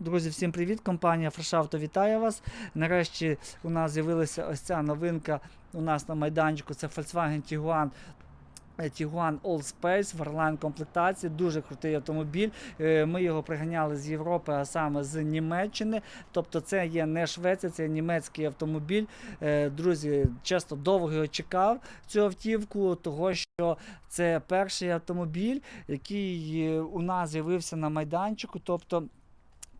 Друзі, всім привіт! Компанія Фрешавто вітає вас. Нарешті у нас з'явилася ось ця новинка у нас на майданчику. Це Volkswagen Tiguan. е, Tiguan All Space в Airline комплектації. Дуже крутий автомобіль. Е, Ми його приганяли з Європи, а саме з Німеччини. Тобто це є не Швеція, це німецький автомобіль. Е, Друзі, чесно, довго чекав цю автівку, того що це перший автомобіль, який у нас з'явився на майданчику. Тобто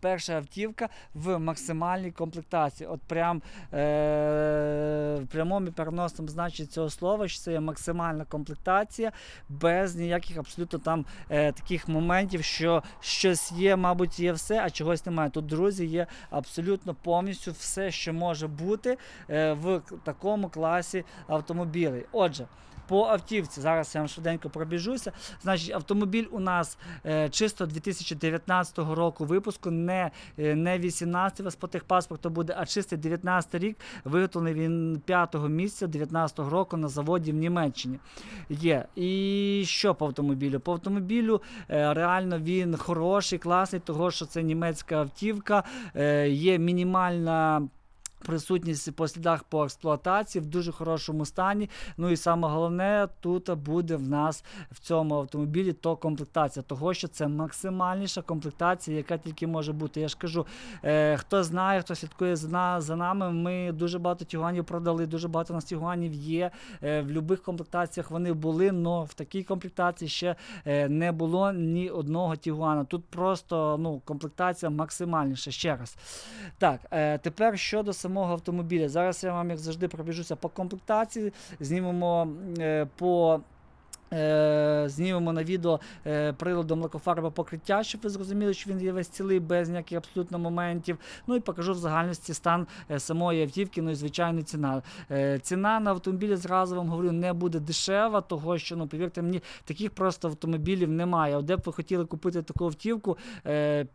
перша автівка в максимальній комплектації. От прям е- прямому і переносному значенні цього слова, що це є максимальна комплектація, без ніяких абсолютно там е- таких моментів, що щось є, мабуть, є все, а чогось немає. Тут, друзі, є абсолютно повністю все, що може бути е- в такому класі автомобілів. Отже. По автівці, зараз я вам швиденько пробіжуся. Значить, автомобіль у нас е, чисто 2019 року випуску, не, е, не 18 у вас по техпаспорту буде, а чистий 19 рік. Виготовлений він 5 місяця 19 року на заводі в Німеччині. Є. І що по автомобілю? По автомобілю е, реально він хороший, класний, того що це німецька автівка, е, є мінімальна. Присутність по слідах по експлуатації в дуже хорошому стані. Ну і саме головне, тут буде в нас в цьому автомобілі то комплектація, того що це максимальніша комплектація, яка тільки може бути. Я ж кажу, е, хто знає, хто слідкує за, за нами, ми дуже багато тюганів продали, дуже багато у нас тюганів є. Е, в будь-яких комплектаціях вони були, але в такій комплектації ще е, не було ні одного тюгана. Тут просто ну, комплектація максимальніша. Ще раз. Так, е, тепер щодо самого автомобіля. Зараз я вам, як завжди, пробіжуся по комплектації, знімемо е, по. Е, знімемо на відео е, приладом лакофарбове покриття, щоб ви зрозуміли, що він є весь цілий, без ніяких абсолютно моментів. Ну і покажу в загальності стан е, самої автівки, ну і звичайно ціна. Е, ціна на автомобілі, зразу вам говорю, не буде дешева, того що, ну, повірте мені, таких просто автомобілів немає. От Де б ви хотіли купити таку автівку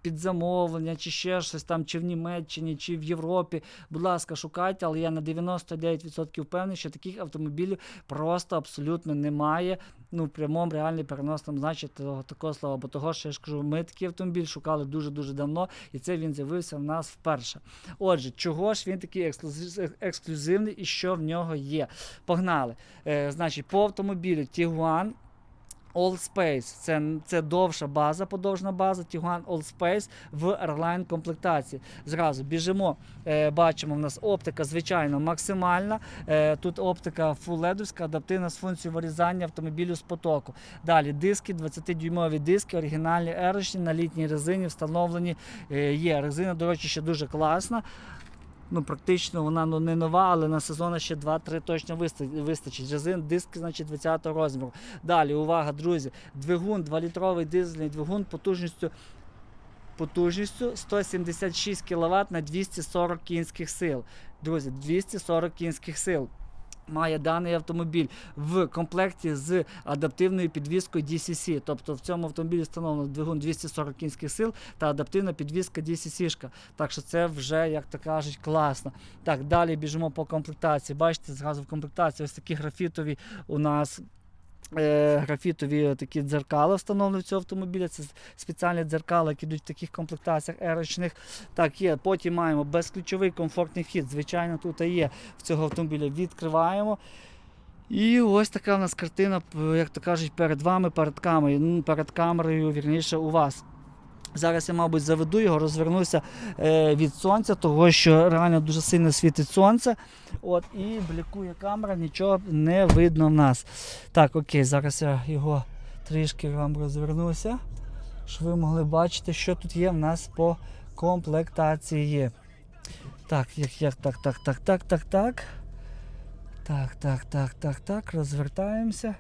під замовлення, чи ще щось там, чи в Німеччині, чи в Європі, будь ласка, шукайте, але я на 99% впевнений, що таких автомобілів просто абсолютно немає. Ну, в прямому реальний переносному значенні того, такого слова, бо того, що я ж кажу, ми такий автомобіль шукали дуже-дуже давно, і це він з'явився в нас вперше. Отже, чого ж він такий ексклюзивний і що в нього є? Погнали. Е, значить, по автомобілю Tiguan All Space. Це, це довша база, подовжна база, Tiguan All Space в Airline комплектації. Зразу біжимо, е, бачимо, в нас оптика, звичайно, максимальна. Е, тут оптика фуледовська, адаптивна з функцією вирізання автомобілю з потоку. Далі диски, 20-дюймові диски, оригінальні ерочні на літній резині встановлені е, є. Резина, до речі, ще дуже класна. Ну, практично вона ну, не нова, але на сезон ще 2-3 точно вистачить. Резин, диск, значить, 20 розміру. Далі, увага, друзі, двигун, 2-літровий дизельний двигун потужністю. Потужністю 176 кВт на 240 кінських сил. Друзі, 240 кінських сил. Має даний автомобіль в комплекті з адаптивною підвіскою DCC. Тобто в цьому автомобілі встановлено двигун 240 кінських сил та адаптивна підвіска DCC. Так що це вже, як то кажуть, класно. Так, далі біжимо по комплектації. Бачите, зразу в комплектації ось такі графітові у нас. Е, графітові такі дзеркала встановлені цього автомобіля. Це спеціальні дзеркала, які йдуть в таких комплектаціях ерочних. Так, є. Потім маємо безключовий комфортний вхід. Звичайно, тут є в цього автомобіля. Відкриваємо. І ось така в нас картина, як то кажуть, перед вами, перед камерою, перед камерою, вірніше, у вас. Зараз я, мабуть, заведу його, розвернуся е, від сонця, того що реально дуже сильно світить сонце. От, і блікує камера, нічого не видно в нас. Так, окей, зараз я його трішки вам розвернуся, щоб ви могли бачити, що тут є в нас по комплектації. Так, як, як, так, так, так, так, так, так. Так, так, так, так, так. Розвертаємося.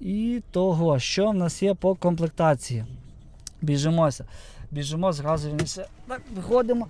І того, що в нас є по комплектації. Біжимося. Біжимо, зразу все. так, виходимо.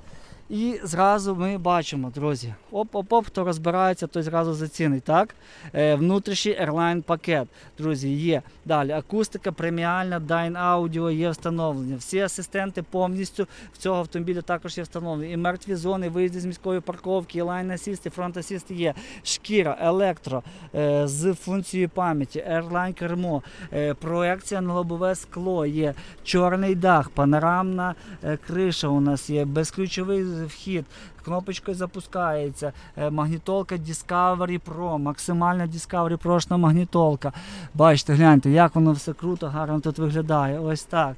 І зразу ми бачимо, друзі, оп-оп-оп, хто розбирається, той зразу зацінить. Так? Е, внутрішній Airline пакет, друзі, є. Далі акустика, преміальна, Dyn Audio є встановлення. Всі асистенти повністю в цього автомобіля також є встановлені. І мертві зони, виїзди з міської парковки, і лайн асіст, і фронт асіст є. Шкіра, електро е, з функцією пам'яті, Airline кермо, е, проекція на лобове скло є, чорний дах, панорамна е, криша у нас є, безключовий вхід. Кнопочкою запускається, е, магнітолка Discovery Pro, максимальна Discovery Pro магнітолка. Бачите, гляньте, як воно все круто, гарно тут виглядає. Ось так.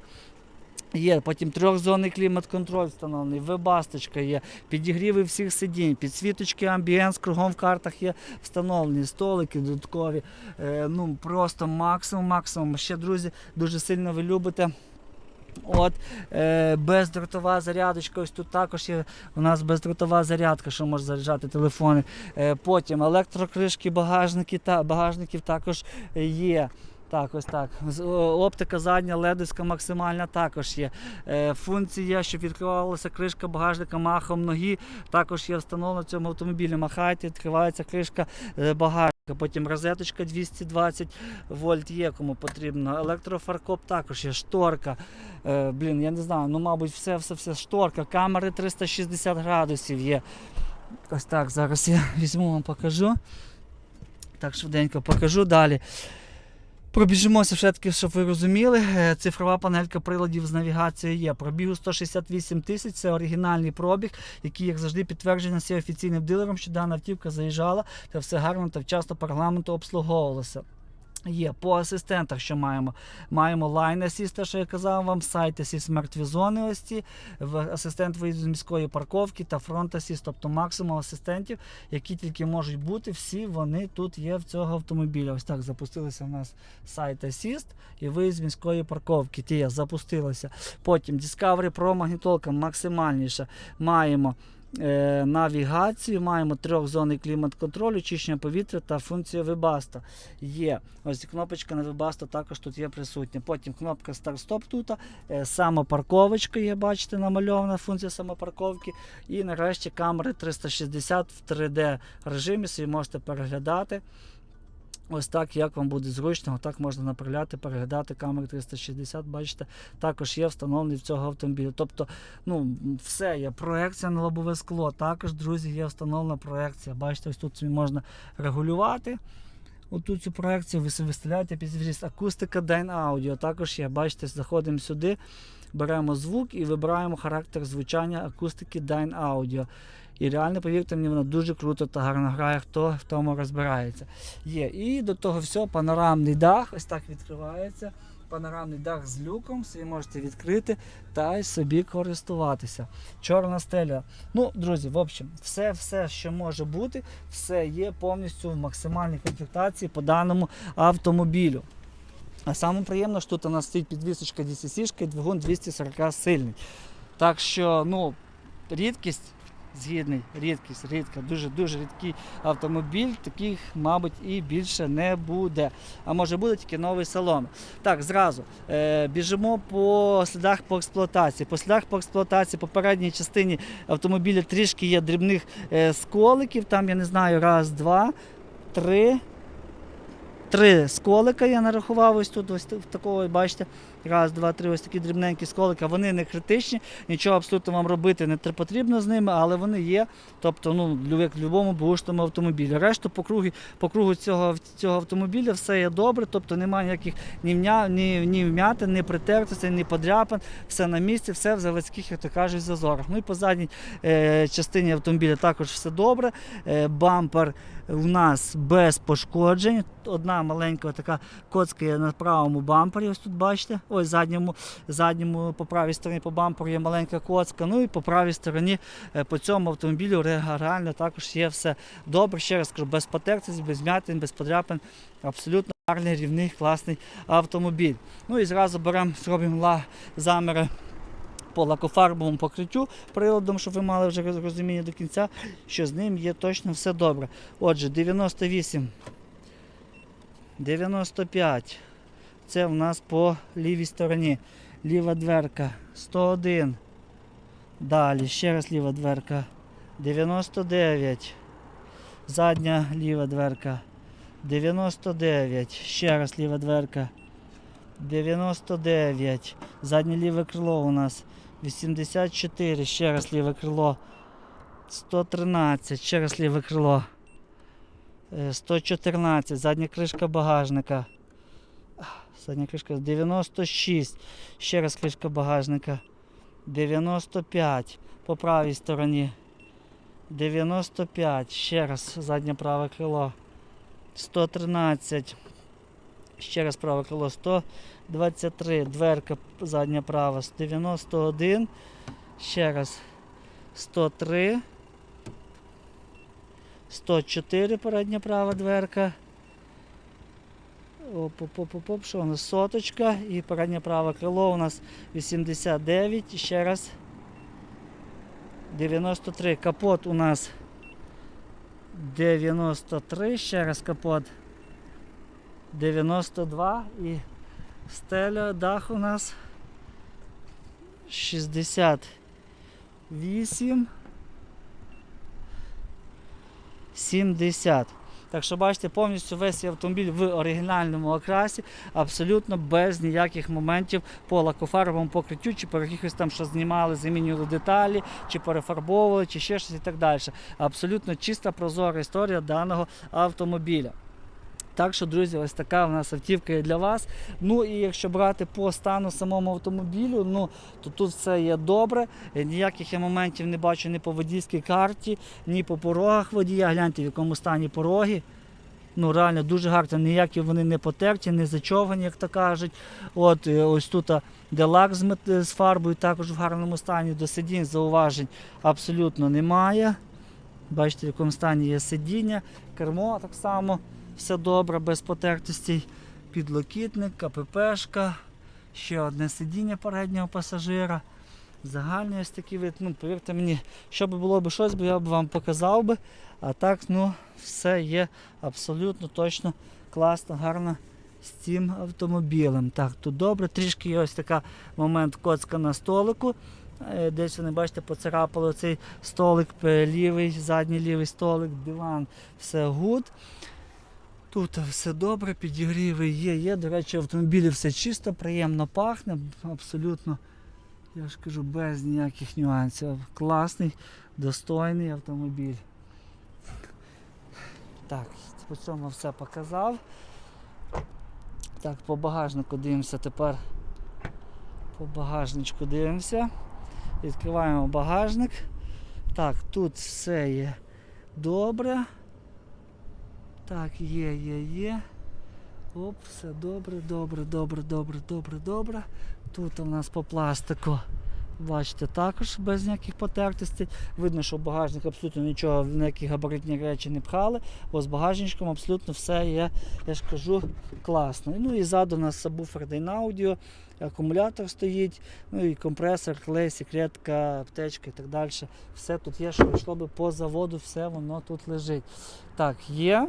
Є, потім трьохзонний клімат-контроль встановлений, вебасточка є, підігріви всіх сидінь, підсвіточки амбієнс кругом в картах є встановлені, столики додаткові. Е, ну просто максимум, максимум. Ще, друзі, дуже сильно ви любите. От, е, бездротова зарядочка, ось тут також є у нас бездротова зарядка, що може заряджати телефони. Е, потім електрокришки багажники, та, багажників також є. Так, ось так. Оптика задня, ледовська максимальна також є. Е, функція, щоб відкривалася кришка багажника махом ноги, також є встановлена в цьому автомобілі. Махайте, відкривається кришка е, багажника. Потім розеточка 220 вольт є, кому потрібно. Електрофаркоп також є, шторка. Е, блін, я не знаю, ну, мабуть, все, все, все шторка. Камери 360 градусів є. Ось так, зараз я візьму вам покажу. Так, швиденько покажу далі. Пробіжимося все-таки, щоб ви розуміли. Е, Цифрова панелька приладів з навігацією є. Пробігу 168 тисяч, це оригінальний пробіг, який, як завжди, підтверджений офіційним дилером, що дана автівка заїжджала та все гарно та вчасно по регламенту обслуговувалося. Є по асистентах, що маємо. Маємо Line Assist, те, що я казав вам, сайт Assist мертві зони ось ці, асистент виїзду з міської парковки та Front Assist, тобто максимум асистентів, які тільки можуть бути, всі вони тут є в цього автомобіля. Ось так запустилися в нас сайт Assist і виїзд з міської парковки. Ті запустилися. Потім Discovery Pro магнітолка максимальніша. Маємо. Е, Навігацію, маємо трьохзонний клімат-контроль, очищення повітря та функція Webasto. Є ось кнопочка на Webasto також тут є присутня. Потім кнопка Start-Stop тут, е, самопарковочка є, бачите, намальована функція самопарковки. І нарешті камери 360 в 3D режимі собі можете переглядати. Ось так, як вам буде зручно, так можна направляти, переглядати камери 360, бачите, також є встановлений в цього автомобіля. Тобто, ну, все є. Проекція на лобове скло. Також, друзі, є встановлена проекція. Бачите, ось тут можна регулювати. Отут цю проекцію ви виставляєте під зріст. Акустика Dyn Audio також є. Бачите, заходимо сюди, беремо звук і вибираємо характер звучання акустики Dyn Audio. І реально, повірте мені, вона дуже круто та гарно грає, хто в тому розбирається. Є. І до того всього панорамний дах, ось так відкривається. Панорамний дах з люком, собі можете відкрити та й собі користуватися. Чорна стеля. Ну, друзі, в общем, все, все, що може бути, все є повністю в максимальній комплектації по даному автомобілю. А саме приємно, що тут у нас стоїть підвісочка DCC і двигун 240 сильний. Так що, ну, рідкість, згідний, рідкість, рідка, дуже-дуже рідкий автомобіль, таких, мабуть, і більше не буде. А може буде тільки новий салон. Так, зразу е, біжимо по слідах по експлуатації. По слідах по експлуатації, по передній частині автомобіля трішки є дрібних е, сколиків. Там, я не знаю, раз, два, три. Три сколика я нарахував ось тут, ось в такого, бачите, раз, два, три, ось такі дрібненькі сколика. Вони не критичні, нічого абсолютно вам робити не потрібно з ними, але вони є. Тобто, ну, як в будь-якому бушному автомобілі. Решту по кругу, по кругу цього, цього автомобіля все є добре, тобто немає ніяких ні, вмя, ні, ні вмятин, ні притертостей, ні подряпин, все на місці, все в заводських, як то кажуть, зазорах. Ну і по задній е, частині автомобіля також все добре. Е, бампер у нас без пошкоджень. Одна маленька така коцка є на правому бампері. Ось тут бачите. Ось задньому, задньому по правій стороні по бамперу є маленька коцка. Ну і по правій стороні е, по цьому автомобілю реально також є все добре. Ще раз кажу, без потертості, без м'ятин, без подряпин. Абсолютно гарний, рівний, класний автомобіль. Ну і зразу беремо, зробимо заміри по лакофарбовому покриттю приладом, щоб ви мали вже розуміння до кінця, що з ним є точно все добре. Отже, 98, 95. Це в нас по лівій стороні. Ліва дверка 101, Далі, ще раз ліва дверка. 99. Задня ліва дверка. 99. Ще раз ліва дверка. 99. Заднє ліве крило у нас. 84. Ще раз ліве крило. 113. Ще раз ліве крило. Е, 114. Задня кришка багажника. Задня кришка 96. Ще раз кришка багажника. 95 по правій стороні. 95. Ще раз заднє праве крило. 113. Ще раз праве крило. 123. Дверка задня права. 91. Ще раз. 103. 104 передня права дверка. Оп, оп, оп, оп, оп, що у нас? Соточка і переднє праве крило у нас 89, і ще раз. 93. Капот у нас 93, ще раз капот. 92 і стеля дах у нас 68 70. Так що бачите, повністю весь автомобіль в оригінальному окрасі, абсолютно без ніяких моментів по лакофарбовому покриттю, чи по якихось там що знімали, замінювали деталі, чи перефарбовували, чи ще щось і так далі. Абсолютно чиста прозора історія даного автомобіля. Так що, друзі, ось така у нас автівка є для вас. Ну і якщо брати по стану самому автомобілю, ну то тут все є добре. Е, Ніяких я моментів не бачу ні по водійській карті, ні по порогах водія. Гляньте, в якому стані пороги. Ну, реально дуже гарно, ніякі вони не потерті, не зачовані, як то кажуть. От е, ось тут а, де лак з фарбою також в гарному стані. До сидінь зауважень абсолютно немає. Бачите, в якому стані є сидіння, кермо так само все добре, без потертостей. Підлокітник, КППшка, ще одне сидіння переднього пасажира. Загальний ось такий вид. Ну, повірте мені, що би було б щось, би я б вам показав би. А так, ну, все є абсолютно точно класно, гарно з цим автомобілем. Так, тут добре. Трішки є ось така момент коцка на столику. Е, Десь вони, бачите, поцарапали цей столик, е, лівий, задній лівий столик, диван, все гуд. Тут все добре, підігріви є, є. До речі, в автомобілі все чисто, приємно пахне, абсолютно, я ж кажу, без ніяких нюансів. Класний, достойний автомобіль. Так, по цьому все показав. Так, по багажнику дивимося тепер. По багажничку дивимося. Відкриваємо багажник. Так, тут все є добре. Так, є, є, є. Оп, все добре, добре, добре, добре, добре, добре. Тут у нас по пластику. Бачите, також без ніяких потертостей. Видно, що в багажник абсолютно нічого, ніякі габаритні речі не пхали, бо з багажничком абсолютно все є, я ж кажу, класно. Ну і ззаду у нас сабвуфер Dynaaudio, акумулятор стоїть, ну і компресор, клей, секретка, аптечка і так далі. Все тут є, що йшло би по заводу, все воно тут лежить. Так, є.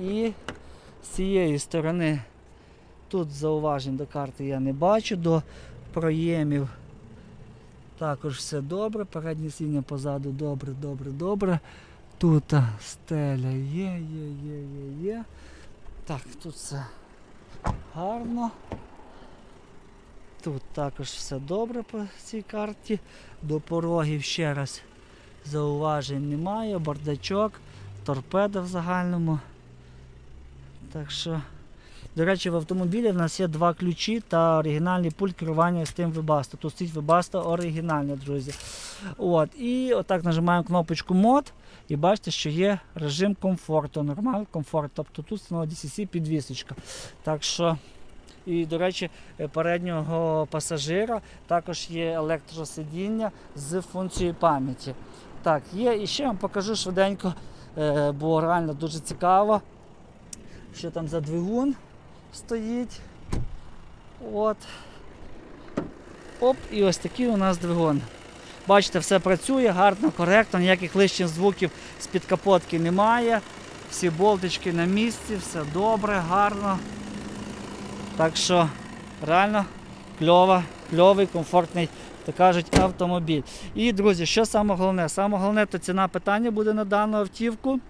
І з цієї сторони тут зауважень до карти я не бачу, до проємів також все добре. Переднє сіння позаду добре, добре, добре. Тут стеля є, є, є, є, є. Так, тут все гарно. Також все добре по цій карті. До порогів ще раз зауважень немає. Бардачок, торпеда в загальному. Так що, до речі, в автомобілі в нас є два ключі та оригінальний пульт керування з тим Webasto. Тут стоїть Webasto оригінальне, друзі. От, і отак нажимаємо кнопочку мод і бачите, що є режим комфорту. Нормаль комфорт. Тобто тут встановлена DCC підвісочка. Так що, і, до речі, е, переднього пасажира також є електросидіння з функцією пам'яті. Так, є. І ще вам покажу швиденько, е, бо реально дуже цікаво, що там за двигун стоїть. От. Оп, і ось такий у нас двигун. Бачите, все працює гарно, коректно, ніяких лишніх звуків з-під капотки немає. Всі болтички на місці, все добре, гарно. Так що реально кльова, кльовий, комфортний то кажуть, автомобіль. І, друзі, що саме головне? Саме головне, то ціна питання буде на дану автівку.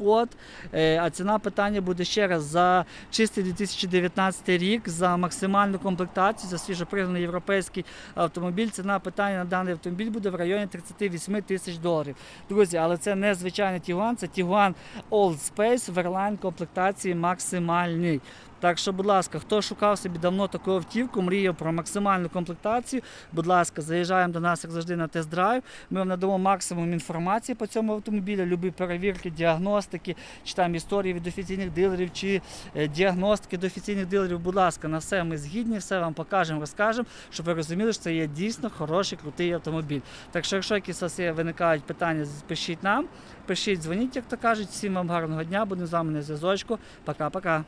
От, е, а ціна питання буде ще раз за чистий 2019 рік, за максимальну комплектацію, за свіжопригнаний європейський автомобіль. Ціна питання на даний автомобіль буде в районі 38 тисяч доларів. Друзі, але це не звичайний Tiguan, це Tiguan Old Space в Airline комплектації максимальний. Так що, будь ласка, хто шукав собі давно таку автівку, мріяв про максимальну комплектацію, будь ласка, заїжджаємо до нас, як завжди, на тест-драйв. Ми вам надамо максимум інформації по цьому автомобілю, любі перевірки, діагностики, чи там історії від офіційних дилерів, чи е, діагностики до офіційних дилерів. Будь ласка, на все ми згідні, все вам покажемо, розкажемо, щоб ви розуміли, що це є дійсно хороший, крутий автомобіль. Так що, якщо якісь вас є, виникають питання, пишіть нам, пишіть, дзвоніть, як то кажуть. Всім вам гарного дня, будемо з вами на зв'язочку. Пока-пока.